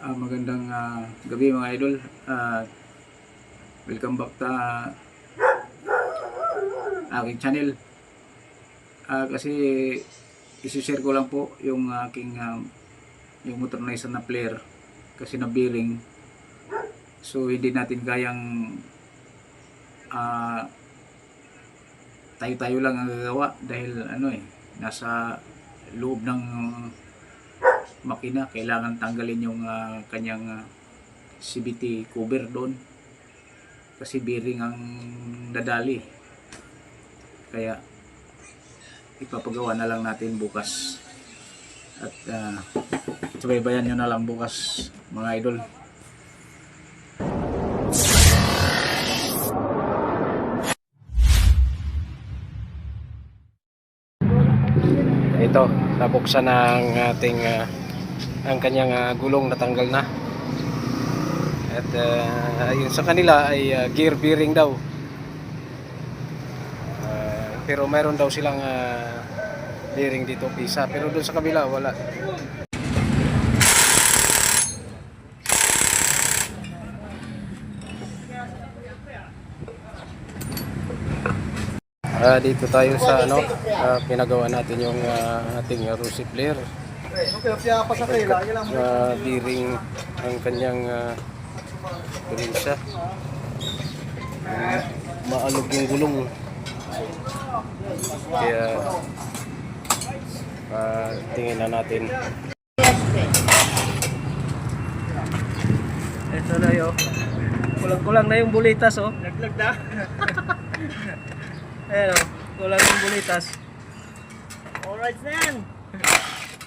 Ah, magandang ah, gabi mga idol. Ah, welcome back sa aking channel. Ah, kasi isi-share ko lang po yung aking ah, yung motor na isa na player kasi na bearing. So hindi natin kayang ah, tayo-tayo lang ang gagawa dahil ano eh nasa loob ng makina kailangan tanggalin yung ah, kanyang ah, CVT cover doon. Kasi bearing ang nadali. Kaya ipapagawa na lang natin bukas. At uh, subaybayan nyo na lang bukas mga idol. Ito nabuksan ng ating ah, ang kanyang ah, gulong natanggal na. At uh, yun sa kanila ay ah, gear bearing daw. Ah, pero meron daw silang ah, bearing dito pisa. Pero doon sa kabila wala. Ah, dito tayo sa ano ah, pinagawa natin yung ah, ating uh, Rusi player Na bearing ang kanyang uh, prinsa. maalog yung gulong. Kaya uh, tingin na natin. Ito na yun. Kulang-kulang na yung bulitas, oh. Naglag na. Ayan, oh. Kulang yung bulitas. Alright then.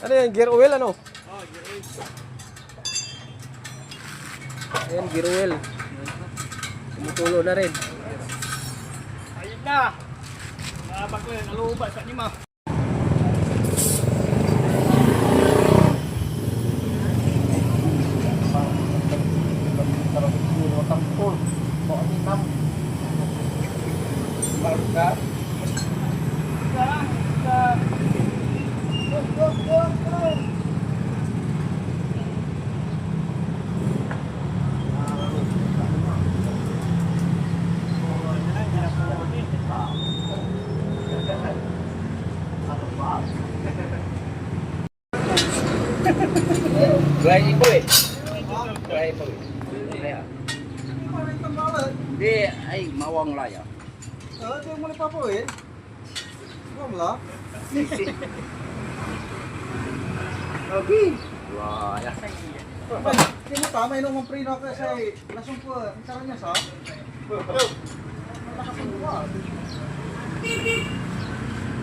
Ano yan? Gear oil, ano? Ayan, gear oil. Tumutulo na rin. Ayun na. Nabag ko yan, aluba sa lima. Dry ipo eh. Eh. Di, ay, mawang laya. Ah, ito yung mali pa po eh. Huwag mo lang. Okay. Wala. Hindi mo tama, inom ang pre na kasi lasong po. Ang sarap niya sa. Nakasong po ah.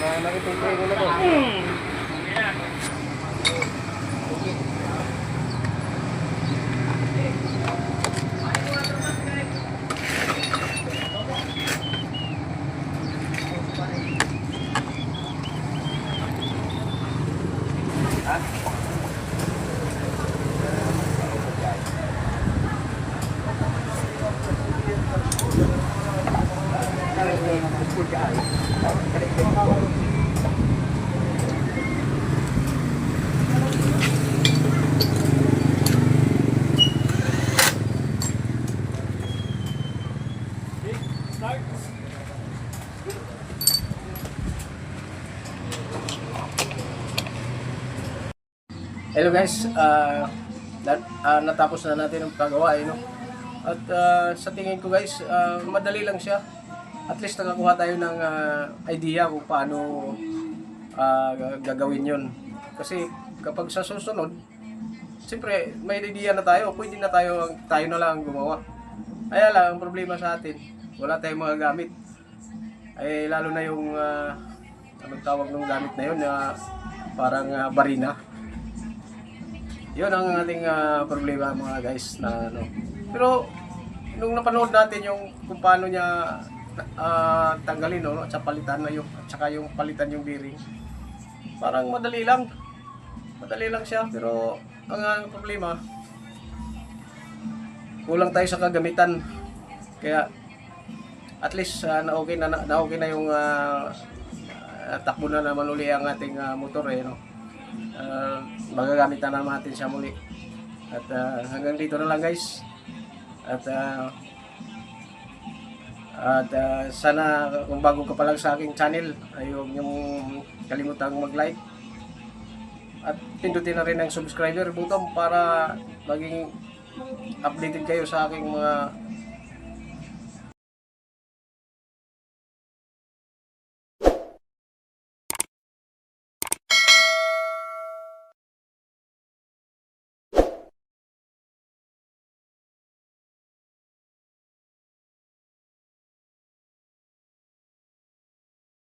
na itong prego na to. Ayan. Hello guys, ah, uh, nat uh, ah, natapos na natin ang paggawa. Eh, no? At uh, sa tingin ko guys, uh, madali lang siya. At least nakakuha tayo ng ah, idea kung paano ah, gagawin yon. Kasi kapag sa susunod, siyempre may idea na tayo, pwede na tayo, tayo na lang ang gumawa. Kaya lang, ang problema sa atin, wala tayong mga gamit. Ay lalo na yung, ah, anong tawag ng gamit na yun, na parang ah, barina. Yun ang ating ah, problema mga guys na ano. Pero nung napanood natin yung kung paano niya ah, tanggalin no, at palitan na yung at saka yung palitan yung bearing. Parang madali lang. Madali lang siya pero ang ah, problema kulang tayo sa kagamitan. Kaya at least ah, na okay na, na okay na yung ah, ah, takbo na naman uli ang ating ah, motor eh no. Ah, magagamit na naman natin siya muli. At ah, hanggang dito na lang guys. At ah, at ah, sana kung bago ka pa lang sa aking channel, ay huwag niyong kalimutang mag-like. At pindutin na rin ang subscriber button para maging updated kayo sa aking mga